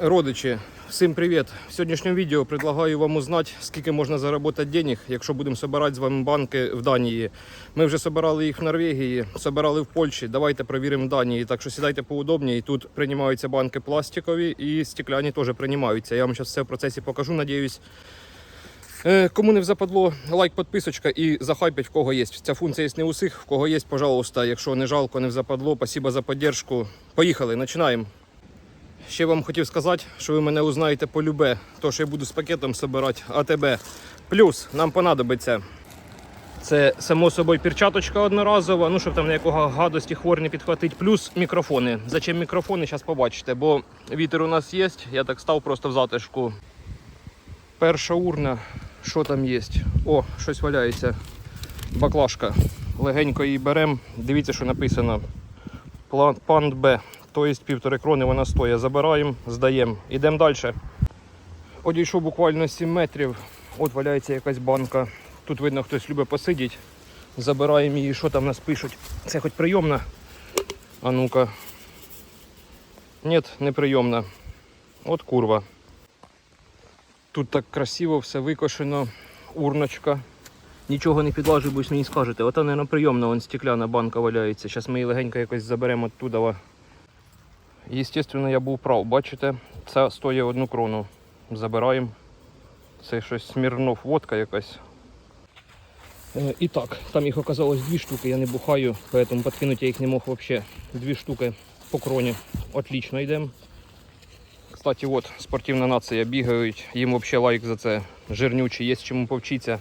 Родичі, всім привіт! В сьогоднішньому відео предлагаю вам узнати, скільки можна заробити денег, якщо будемо збирати з вами банки в Данії. Ми вже збирали їх в Норвегії, збирали в Польщі. Давайте перевіримо в Данії. Так що сідайте поудобніше. Тут приймаються банки пластикові і стекляні теж приймаються. Я вам зараз все в процесі покажу, надіюсь. Е, Кому не западло, лайк, підписочка і захайпить в кого є. Ця функція є не у в кого є, пожалуйста. Якщо не жалко, не западло, спасибо за підтримку. Поїхали, починаємо. Ще вам хотів сказати, що ви мене узнаєте по любе, то що я буду з пакетом збирати АТБ. Плюс нам понадобиться. Це само собою перчаточка одноразова, ну щоб там ніякого гадості хворі не підхватить. Плюс мікрофони. Зачем мікрофони? Зараз побачите, бо вітер у нас є. Я так став просто в затишку. Перша урна, що там є? О, щось валяється. Баклажка. Легенько її беремо. Дивіться, що написано. План- Б. Тобто півтори крони вона стоїть. Забираємо, здаємо. Ідемо далі. Одійшов буквально 7 метрів. От валяється якась банка. Тут видно, хтось любить посидіти. Забираємо її, що там нас пишуть. Це хоч прийомна. А ну-ка. Ні, не прийомна. От курва. Тут так красиво все викошено. Урночка. Нічого не підлажу, бо ж мені скажете. Ота, мабуть, вон стекляна банка валяється. Зараз ми її легенько якось заберемо оттуда. Естественно, я був прав. Бачите, це стоїть одну крону. Забираємо. Це щось Смірнов водка якась. Е, І так, там їх оказалось дві штуки, я не бухаю, поэтому подкинути я їх не мог вообще. Дві штуки по кроні. Отлично йдемо. Кстати, от спортивна нація бігають, їм взагалі лайк за це. Жирнючі, є чому повчитися.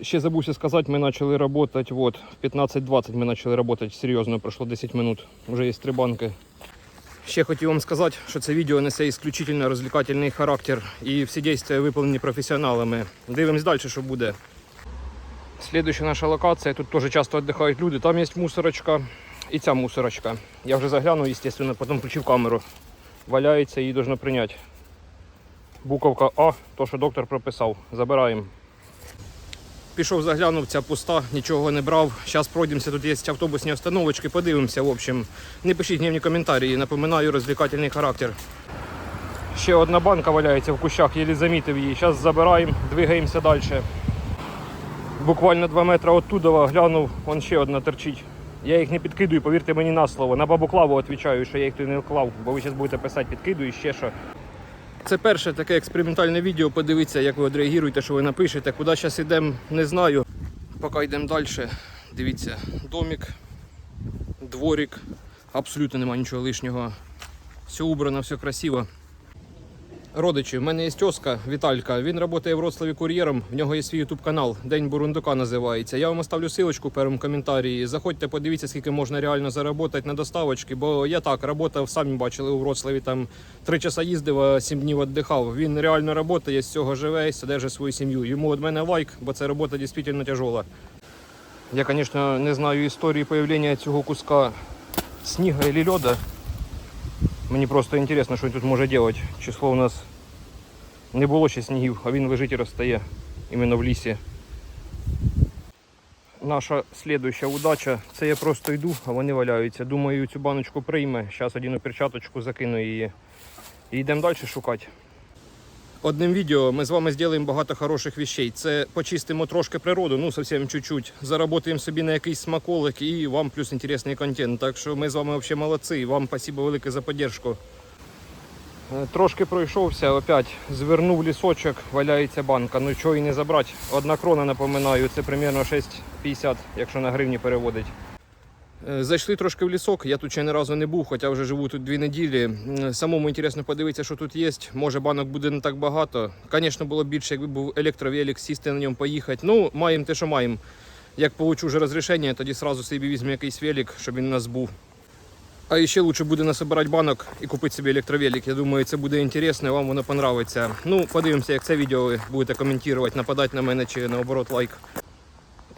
Е, Ще забувся сказати, ми почали працювати, от, в 15-20 ми почали працювати серйозно, пройшло 10 минут. Вже є три банки. Ще хотів вам сказати, що це відео несе исключительно розвлекательний характер і всі дії виповнені професіоналами. Дивимось далі, що буде. Слідуюча наша локація, тут теж часто віддихають люди. Там є мусорочка і ця мусорочка. Я вже заглянув, звісно, потім включив камеру. Валяється, її можна прийняти. Буковка А, то, що доктор прописав. Забираємо. Пішов, заглянув, ця пуста, нічого не брав. Зараз пройдемося, тут є автобусні остановочки, подивимося. В общем, не пишіть гнівні коментарі, напоминаю розвлекательний характер. Ще одна банка валяється в кущах, єлі замітив її. Зараз забираємо, двигаємося далі. Буквально 2 метри оттуда глянув, вон ще одна торчить. Я їх не підкидую, повірте мені на слово. На бабу клаву відповідаю, що я їх тут не клав, бо ви зараз будете писати, підкидую і ще що. Це перше таке експериментальне відео. Подивіться, як ви відреагуєте, що ви напишете. Куди зараз йдемо, не знаю. Поки йдемо далі. Дивіться, домик, дворик. Абсолютно немає нічого лишнього. Все убрано, все красиво. Родичі, в мене є тьоска Віталька. Він працює в Вроцлаві кур'єром. В нього є свій ютуб канал. День бурундука називається. Я вам оставлю силочку в першому коментарі. Заходьте, подивіться, скільки можна реально заробити на доставочки. Бо я так працював, самі бачили у Вроцлаві. Там три часа їздив, а сім днів віддихав. Він реально працює, з цього живе содержить свою сім'ю. Йому від мене лайк, бо це робота дійсно тяжела. Я, звісно, не знаю історії появлення цього куска сніга і льода. Мені просто інтересно, що він тут може робити. Число у нас не було ще снігів, а він лежить і розстає іменно в лісі. Наша слідуюча удача це я просто йду, а вони валяються. Думаю, цю баночку прийме. Зараз одіну перчаточку, закину її. І йдемо далі шукати. Одним відео ми з вами зробимо багато хороших вещей. Це почистимо трошки природу, ну зовсім чуть-чуть. Заработаємо собі на якийсь смаколик і вам плюс інтересний контент. Так що ми з вами взагалі молодці. Вам спасибо велике за підтримку. Е, Трошки пройшовся, опять звернув лісочок, валяється банка. Ну чого і не забрати. Одна крона, напоминаю, це примерно 6,50, якщо на гривні переводить. Е, Зайшли трошки в лісок, я тут ще ні разу не був, хоча вже живу тут дві неділі. Самому інтересно подивитися, що тут є. Може банок буде не так багато. Звісно, було б більше, якби був електровелик, сісти на ньому поїхати. Ну, маємо те, що маємо. Як получу вже розрішення, тоді одразу собі візьму якийсь велик, щоб він у нас був. А ще лучше буде насобирати банок і купити собі електровелик. Я думаю, це буде інтересно, і вам воно понравиться. Ну, подивимося, як це відео ви будете коментувати, нападати на мене чи наоборот лайк.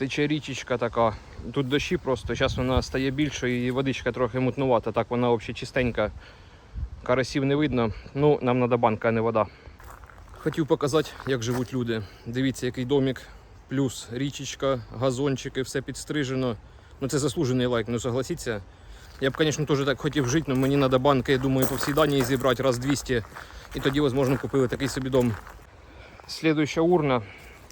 Тече річечка така. Тут дощі просто, зараз вона стає більшою і водичка трохи мутнувата. Так вона взагалі чистенька. Карасів не видно. Ну, нам треба банка, а не вода. Хотів показати, як живуть люди. Дивіться, який домик, плюс річечка, газончики, все підстрижено. Ну це заслужений лайк, ну согласіться. Я б, звісно, теж так хотів жити, але мені треба банки, я думаю, по всій Данії зібрати раз 200. І тоді, можливо, купили такий собі дом. Слідуюча урна,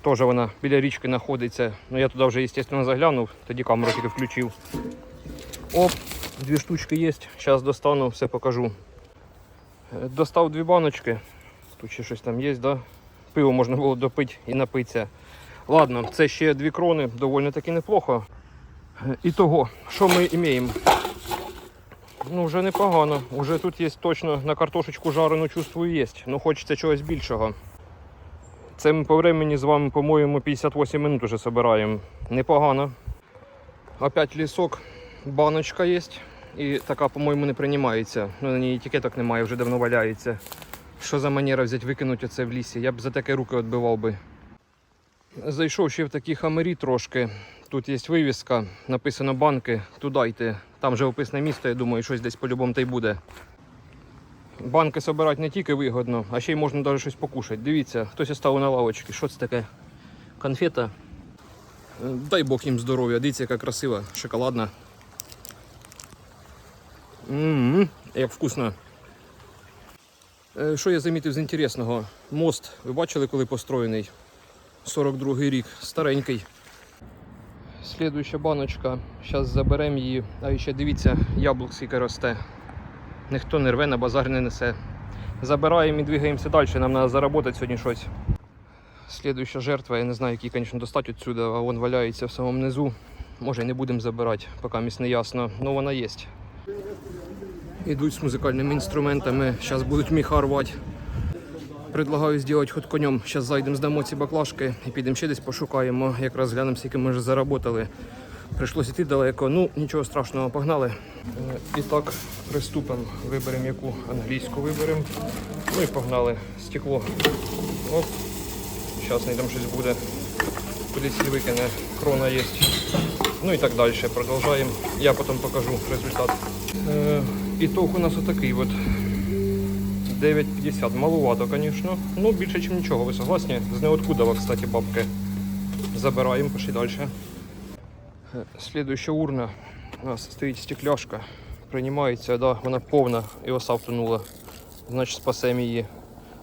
теж вона біля річки знаходиться. Ну я туди вже, звісно, заглянув, тоді камеру тільки включив. Оп, дві штучки є. Зараз достану, все покажу. Е, Достав дві баночки. Тут ще щось там є, да? Пиво можна було допити і напитися. Ладно, це ще дві крони, доволі таки неплохо. Е, І того, що ми маємо? Ну, вже непогано. Уже тут є точно на картошечку жарену чувствую є. Ну хочеться чогось більшого. Це ми по времени з вами, по-моєму, 58 минут уже собираємо. Непогано. Опять лісок, баночка є. І така, по-моєму, не приймається. Ну, на ній етикеток немає, вже давно валяється. Що за манера взяти, викинути оце в лісі? Я б за таке руки відбивав би. Зайшов ще в такі хамері трошки. Тут є вивіска, написано банки, туди йти. Там же описане місто, я думаю, щось десь по-любому та й буде. Банки збирати не тільки вигодно, а ще й можна навіть щось покушати. Дивіться, хтось став на лавочці. Що це таке? Конфета. Дай Бог їм здоров'я. Дивіться, яка красива, шоколадна. М-м, як вкусно. Е, Що я замітив з інтересного? Мост, ви бачили, коли построєний? 42-й рік, старенький. Слідуюча баночка. Зараз заберемо її. А ще дивіться, яблук скільки росте. Ніхто не рве, на базар не несе. Забираємо і двигаємося далі. Нам треба заробити сьогодні щось. Слідуюча жертва, я не знаю, який, звісно, достати відсюди, а вон валяється в самому низу. Може і не будемо забирати, поки місь не ясно, але вона є. Ідуть з музикальними інструментами, зараз будуть міха рвати. Предлагаю зробити ход конем. Зараз зайдемо, здамо ці баклажки і підемо ще десь пошукаємо. Якраз глянемо, скільки ми вже заработали. Прийшлось йти далеко. Ну, нічого страшного, погнали. Е, І так, приступимо. Виберемо яку англійську виберемо. Ну і погнали. Стекло. Оп. Зараз там щось буде. Кудись викине, крона є. Ну і так далі. Продовжуємо. Я потім покажу результат. Е, ітог у нас отакий от. 9,50. Маловато, звісно. Ну, більше, ніж нічого, ви согласні? З неоткудова, кстати, бабки. Забираємо, пошли далі. Слідуюча урна. У нас стоїть стекляшка. Приймається, да, вона повна і оса втонула. Значить, спасемо її.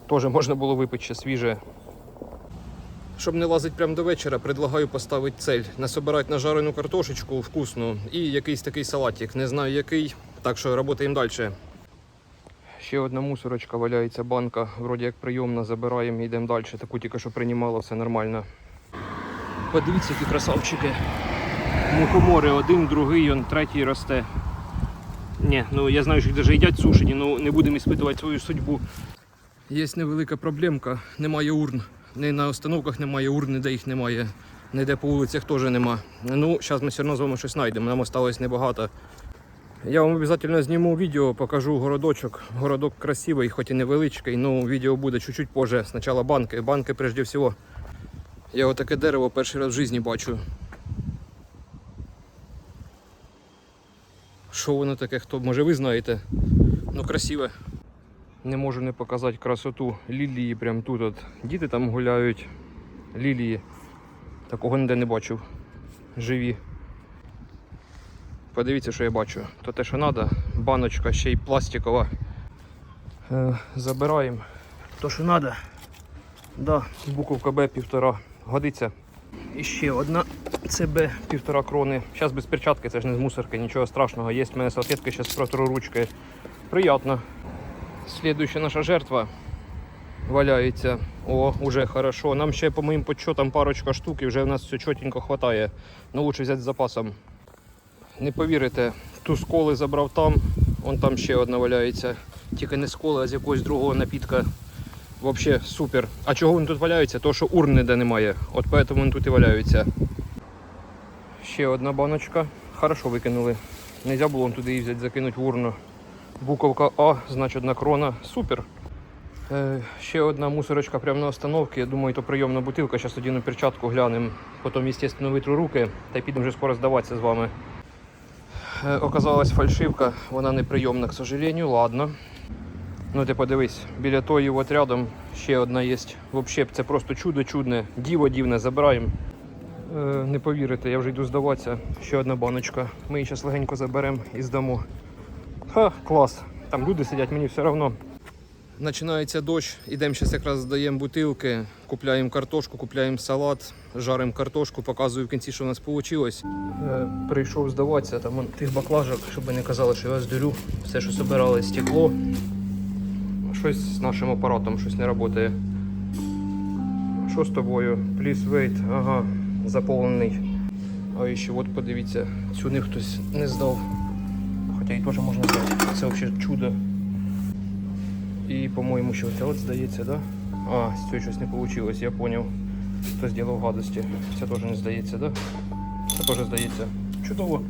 Теж можна було випити ще свіже. Щоб не лазити прямо до вечора, предлагаю поставити цель. Насобирати нажарену картошечку вкусну і якийсь такий салатик. Не знаю який, так що працюємо далі. Ще одна мусорочка валяється, банка, вроді як прийомна, забираємо і йдемо далі. Таку тільки що приймало, все нормально. Подивіться, які красавчики. Мухомори один, другий, он третій росте. Ні, ну я знаю, що їх навіть їдять сушені, ну не будемо іспитувати свою судьбу. Є невелика проблемка, немає урн. Ні на остановках немає урн, ніде їх немає. Ніде по вулицях теж нема. Ну, зараз ми все одно з вами щось знайдемо, нам осталось небагато. Я вам обов'язково зніму відео, покажу городочок. Городок красивий, хоч і невеличкий, ну відео буде чуть-чуть позже. Спочатку банки. Банки прежде всього. Я отаке дерево перший раз в житті бачу. Що воно таке, хто може ви знаєте? Ну красиве. Не можу не показати красоту лілії прямо тут. От. Діти там гуляють. Лілії. Такого ніде не бачив. Живі. Подивіться, що я бачу. То те, що треба, баночка ще й пластикова. Е, забираємо. То, що треба. Да, буковка Б півтора. Годиться. І ще одна ЦБ півтора крони. Зараз без перчатки, це ж не з мусорки, нічого страшного. Є в мене салфетки, зараз протру ручкою. Приятно. Слідуюча наша жертва валяється. О, уже хорошо. Нам ще по моїм подсчетам парочка штук і вже в нас все чотенько хватає. Ну лучше взяти з запасом. Не повірите, ту з коли забрав там, вон там ще одна валяється. Тільки не з а з якогось другого напітка. Взагалі супер. А чого вони тут валяються? То що урн ніде немає. От поэтому вони тут і валяються. Ще одна баночка. Хорошо викинули. Нельзя було туди її взяти, закинути в урну. Буковка А, значить одна крона. Супер. Е, ще одна мусорочка прямо на остановці. Я думаю, то прийомна бутилка. Зараз одіну перчатку глянемо. Потім, звісно, витру руки та підемо вже скоро здаватися з вами. Е, оказалась фальшивка, вона неприйомна, к сожалению. Ладно. Ну ти подивись, біля тої от ще одна є. Взагалі, це просто чудо чудне, діво дивне, забираємо. Е, Не повірите, я вже йду здаватися. Ще одна баночка. Ми її зараз легенько заберемо і здамо. Ха, клас. Там люди сидять, мені все одно. Починається дощ, ідемо зараз якраз здаємо бутилки, купляємо картошку, купляємо салат, жаримо картошку, показую в кінці, що у нас вийшло. Е, прийшов здаватися, там тих баклажок, щоб не казали, що я вас дурю. Все, що збирали, стекло. Щось з нашим апаратом, щось не працює. Що з тобою? Please wait. Ага, заповнений. А ще от подивіться, не хтось не здав. Хоча і теж можна здати. Це взагалі чудо. І, по-моєму, що це от здається, да? А, з цього щось не вийшло, я зрозумів. Хтось зробив гадості. Це теж не здається, да? Це теж здається. Чудово.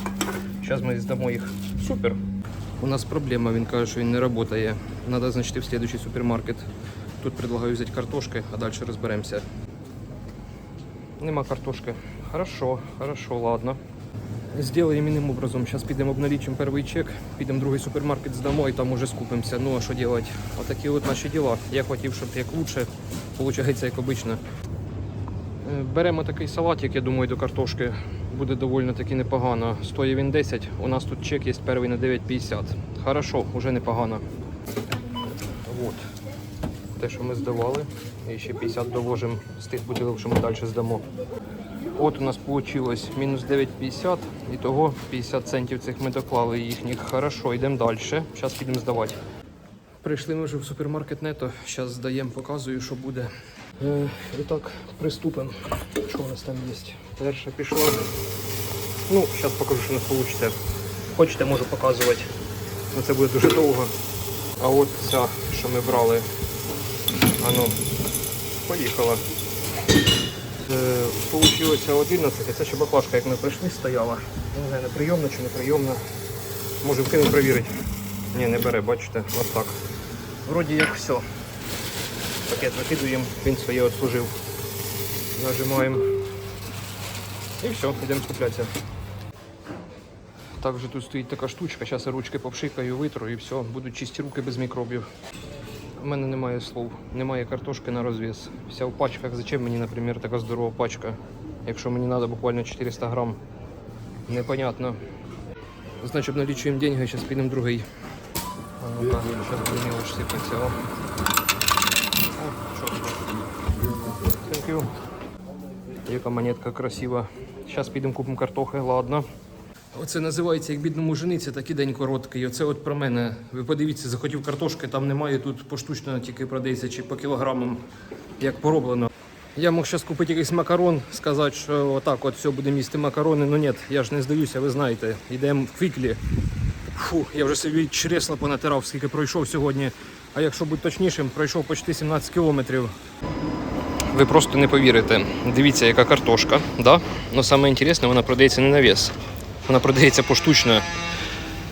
Зараз ми здамо їх. Супер. У нас проблема, він каже, що він не працює. Треба, значить, в следующий супермаркет. Тут предлагаю взяти картошки, а далі розберемося. Нема картошки. Хорошо, хорошо, ладно. Сделаем иным образом. Сейчас підемо обналичим перший чек, підемо в другий супермаркет здамо і там уже скупимося. Ну а що делать? Отакі от наші діла. Я хотів, щоб як лучше, получається як обично. Е, Беремо такий салатик, я думаю, до картошки буде доволі таки непогано. Стоїть він 10, у нас тут чек є перший на 9,50. Хорошо, уже непогано. Вот. Те, що ми здавали. І ще 50 доложимо з тих бутилок, що ми далі здамо. От у нас вийшло мінус 9,50, і того 50 центів цих ми доклали їхніх. Хорошо, йдемо далі. Зараз підемо здавати. Прийшли ми вже в супермаркет Нето. Зараз здаємо, показую, що буде. Е, і так, приступимо. Що у нас там є? Перша пішла. Ну, зараз покажу, що нас вийде. Хочете, можу показувати. Ну, це буде дуже довго. А от ця, що ми брали. А ну, поїхала. Е, Получилося 11, а це ще баклажка, як ми прийшли, стояла. Не знаю, неприйомна чи неприйомна. Може вкинути перевірити. Ні, не бере, бачите, ось так. Вроді як все. Пакет викидуємо, він своє відслужив. Нажимаємо. І все, йдемо скуплятися. Також тут стоїть така штучка, зараз я ручки попшикаю, витру і все, будуть чисті руки без мікробів. У мене немає слов, немає картошки на розв'яз. Вся в пачках. Зачем мені, наприклад, така здорова пачка? Якщо мені треба буквально 400 грам. Непонятно. Значить, налічуємо деньги, зараз підемо другий. А ну так, зараз буде мілоч сипатися. О. Яка монетка красива. Зараз підемо купимо картохи, ладно. Оце називається як бідному жениці, такий день короткий. Оце от про мене. Ви подивіться, захотів картошки, там немає, тут поштучно тільки продається чи по кілограмам, як пороблено. Я мог зараз купити якийсь макарон, сказати, що отак от все будемо їсти макарони. Ну ні, я ж не здаюся, ви знаєте. Йдемо в квіклі. Фу, я вже собі чресла понатирав, скільки пройшов сьогодні. А якщо бути точнішим, пройшов почти 17 кілометрів. Ви просто не повірите. Дивіться, яка картошка. Да? Ну саме інтересне, вона продається не на вес. Вона продається поштучно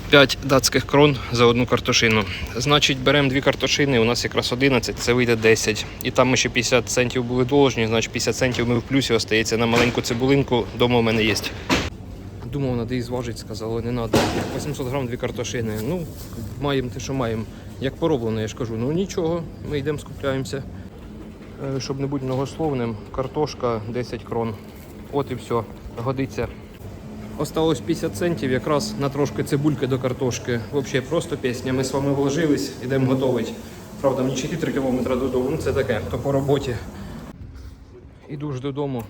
5 датських крон за одну картошину. Значить, беремо дві картошини, у нас якраз 11, це вийде 10. І там ми ще 50 центів були должні, значить 50 центів ми в плюсі остається на маленьку цибулинку, дома у мене є. Думав, треба її зважити, сказали, не треба. 800 грам дві картошини. Ну, маємо те, що маємо. Як пороблено, я ж кажу. Ну нічого, ми йдемо скупляємося. Е, Щоб не бути многословним, картошка 10 крон. От і все, годиться. Осталось 50 центів якраз на трошки цибульки до картошки. Взагалі просто пісня. Ми з вами вложились, йдемо готувати. Правда, мені 4 кілометри додому, ну це таке, то по роботі. Іду ж додому.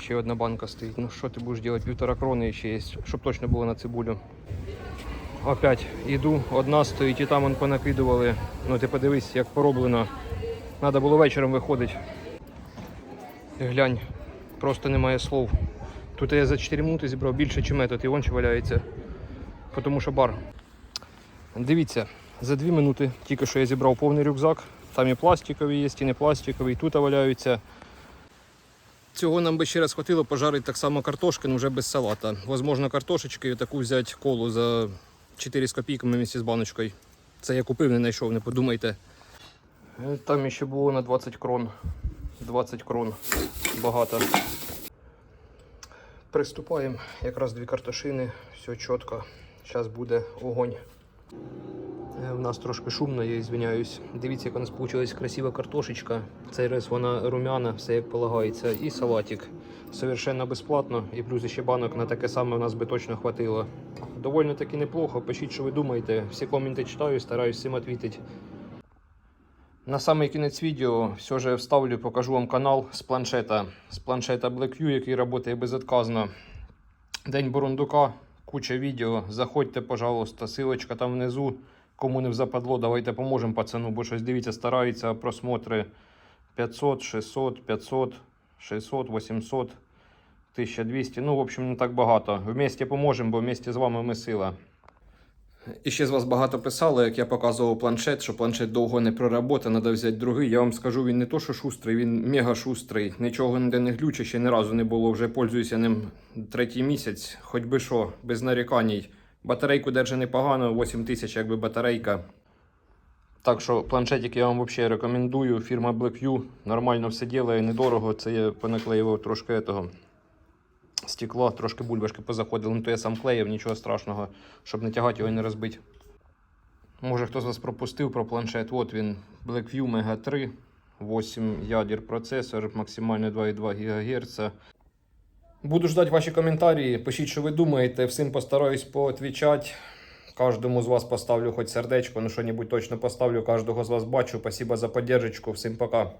Ще одна банка стоїть. Ну що ти будеш робити? Півтора крони ще є, щоб точно було на цибулю. Опять іду, одна стоїть і там он понакидували. Ну ти подивись, як пороблено. Треба було вечором виходити. Глянь, просто немає слов. Тут я за 4 минути зібрав більше, ніж метод, і вон ще валяється. Тому що бар. Дивіться, за 2 минути тільки що я зібрав повний рюкзак. Там і пластикові є, і не пластикові, і тут валяються. Цього нам би ще раз хватило пожарити так само картошки, але вже без салата. Возможно, картошечки таку взяти колу за 4 з копійками вместе з баночкою. Це я купив, не знайшов, не подумайте. Е, Там ще було на 20 крон. 20 крон. Багато. Приступаємо. Якраз дві картошини, все чітко. Зараз буде огонь. Е, У нас трошки шумно, я извиняюсь. Дивіться, як у нас вийшла красива картошечка. Цей раз вона румяна, все як полагається. І салатик. Совершенно безплатно. І плюс ще банок на таке саме у нас би точно хватило. Довольно таки неплохо. Пишіть, що ви думаєте. Всі коменти читаю, стараюсь всім відповідати. На самий кінець відео все же вставлю, покажу вам канал з планшета. З планшета BlackView, який працює безотказно. День Бурундука, куча відео. Заходьте, пожалуйста, силочка там внизу. Кому не западло, давайте поможемо пацану, бо щось дивіться, стараються просмотри 500, 600, 500, 600, 800, 1200. Ну, в общем, не так багато. Вместе поможемо, бо вместе з вами ми сила. І ще з вас багато писали, як я показував планшет, що планшет довго не проработає, треба взяти другий. Я вам скажу, він не то, що шустрий, він мега шустрий. Нічого ніде не глючить, ще ні разу не було. Вже пользуюся ним третій місяць, хоч би що, без нарікань. Батарейку держи непогано, 8 тисяч якби батарейка. Так що планшетик я вам взагалі рекомендую. Фірма BlackView нормально все ділає, недорого. Це я понаклеював трошки этого стекла, трошки бульбашки позаходили. Ну то я сам клеїв, нічого страшного, щоб не тягати його і не розбити. Може хтось вас пропустив про планшет. От він BlackView Mega 3, 8 ядер процесор, максимально 2,2 ГГц. Буду ждати ваші коментарі. Пишіть, що ви думаєте. Всім постараюсь поотвічати. Кожному з вас поставлю хоч сердечко, ну що-небудь точно поставлю. Кожного з вас бачу. Спасибо за поддержку. Всім пока.